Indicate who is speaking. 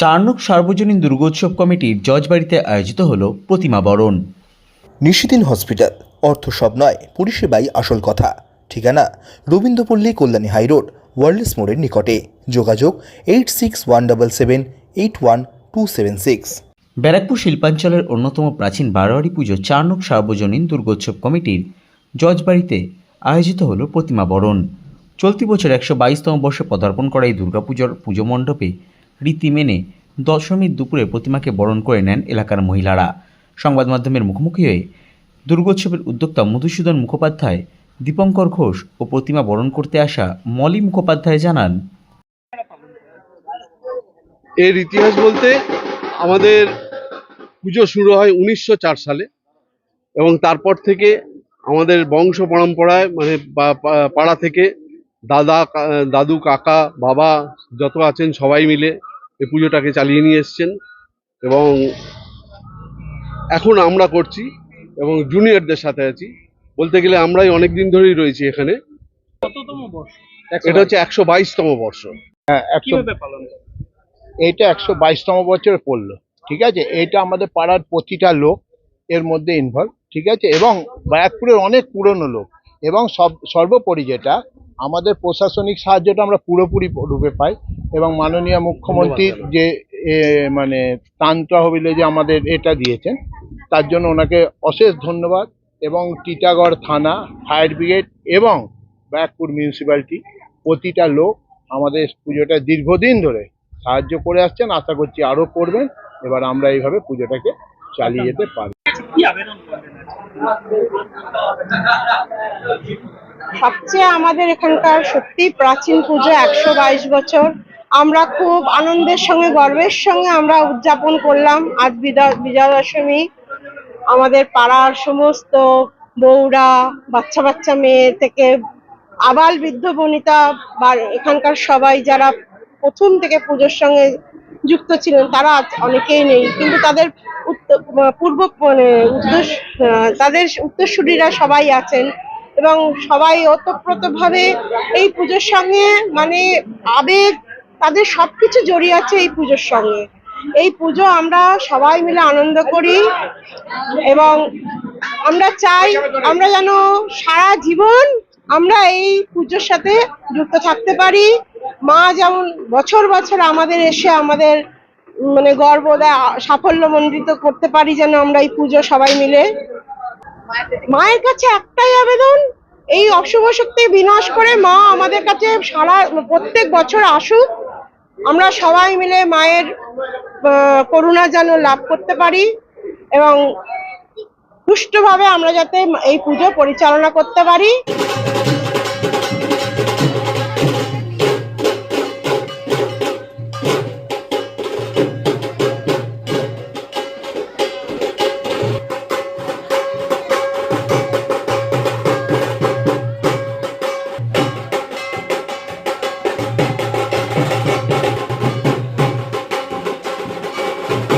Speaker 1: চারনক সার্বজনীন দুর্গোৎসব কমিটির জজবাড়িতে আয়োজিত হল প্রতিমা বরণ।
Speaker 2: নিশিদিন হসপিটাল অর্থ সব নয় পরিষেবাই আসল কথা। ঠিকানা রবীন্দ্রপল্লী কল্যাণী হাইরোড ওয়ার্ল্ডস মোড়ের নিকটে। যোগাযোগ eight six one double seven eight one two seven six.
Speaker 1: Barrackpore শিল্পাঞ্চলের অন্যতম প্রাচীন বারোয়ারি পুজো চারনক সার্বজনীন দুর্গোৎসব কমিটির জজবাড়িতে আয়োজিত হল প্রতিমা বরণ। চলতি বছর একশো বাইশতম বর্ষে পদার্পণ করা এই দুর্গাপুজোর পুজো মণ্ডপে রীতি মেনে দশমীর দুপুরে প্রতিমাকে বরণ করে নেন এলাকার মহিলারা। সংবাদ মাধ্যমের মুখোমুখি হয়ে দুর্গোৎসবের উদ্যোক্তা মধুসূদন মুখোপাধ্যায়, দীপঙ্কর ঘোষ ও প্রতিমা বরণ করতে আসা মলি মুখোপাধ্যায় জানান,
Speaker 3: এর ইতিহাস বলতে আমাদের পুজো শুরু হয় উনিশশো চার সালে এবং তারপর থেকে আমাদের বংশ পরম্পরায় মানে পাড়া থেকে দাদা দাদু, কাকা, বাবা যত আছেন সবাই মিলে এই পুজোটাকে চালিয়ে নিয়ে এসছেন এবং এখন আমরা করছি এবং জুনিয়রদের সাথে আছি। বলতে গেলে আমরাই অনেক দিন ধরেই রয়েছি এখানে। এটা হচ্ছে একশো বাইশতম বর্ষ।
Speaker 4: এইটা একশো বাইশতম বছরে পড়ল ঠিক আছে? এইটা আমাদের পাড়ার প্রতিটা লোক এর মধ্যে ইনভলভ ঠিক আছে? এবং ব্যারাকপুরের অনেক পুরনো লোক। এবং সব সর্বোপরি যেটা আমাদের প্রশাসনিক সাহায্যটা আমরা পুরোপুরি রূপে পাই। এবং মাননীয় মুখ্যমন্ত্রীর যে এ, মানে ত্রাণ তহবিলে যে আমাদের এটা দিয়েছেন তার জন্য ওনাকে অশেষ ধন্যবাদ এবং টিটাগড় থানা ফায়ার ব্রিগেড এবং ব্যারাকপুর মিউনিসিপ্যালিটি প্রতিটা লোক আমাদের পুজোটা দীর্ঘদিন ধরে সাহায্য করে আসছেন আশা করছি আরও করবেন। এবার আমরা এইভাবে পুজোটাকে চালিয়ে যেতে পারি
Speaker 5: সবচেয়ে আমাদের এখানকার সত্যি প্রাচীন পুজো একশো বাইশ বছর। আমরা খুব আনন্দের সঙ্গে, গর্বের সঙ্গে আমরা উদযাপন করলাম। আজ বিজয়া দশমী আমাদের পাড়ার সমস্ত বউরা বাচ্চা বাচ্চা মেয়ে থেকে আবাল বৃদ্ধ বনিতা বা এখানকার সবাই যারা প্রথম থেকে পুজোর সঙ্গে যুক্ত ছিলেন, তারা অনেকেই নেই। কিন্তু তাদের পূর্ব মানে উত্তর তাদের উত্তরসূরিরা সবাই আছেন এবং সবাই ওতপ্রোতভাবে এই পুজোর সঙ্গে মানে আবেগ তাদের সবকিছু জড়িয়ে আছে এই পুজোর সঙ্গে। এই পুজো আমরা সবাই মিলে আনন্দ করি এবং আমরা চাই আমরা যেন সারা জীবন আমরা এই পুজোর সাথে যুক্ত থাকতে পারি। মা যেমন বছর বছর আমাদের এসে আমাদের মানে গর্ব দেয় সাফল্যমণ্ডিত করতে পারি যেন আমরা এই পুজো সবাই মিলে। মায়ের কাছে একটাই আবেদন, এই অশুভ শক্তি বিনাশ করে মা আমাদের কাছে সারা প্রত্যেক বছর আসুক। আমরা সবাই মিলে মায়ের করুণা যেন লাভ করতে পারি এবং সুষ্ঠুভাবে আমরা যাতে এই পুজো পরিচালনা করতে পারি। Thank you.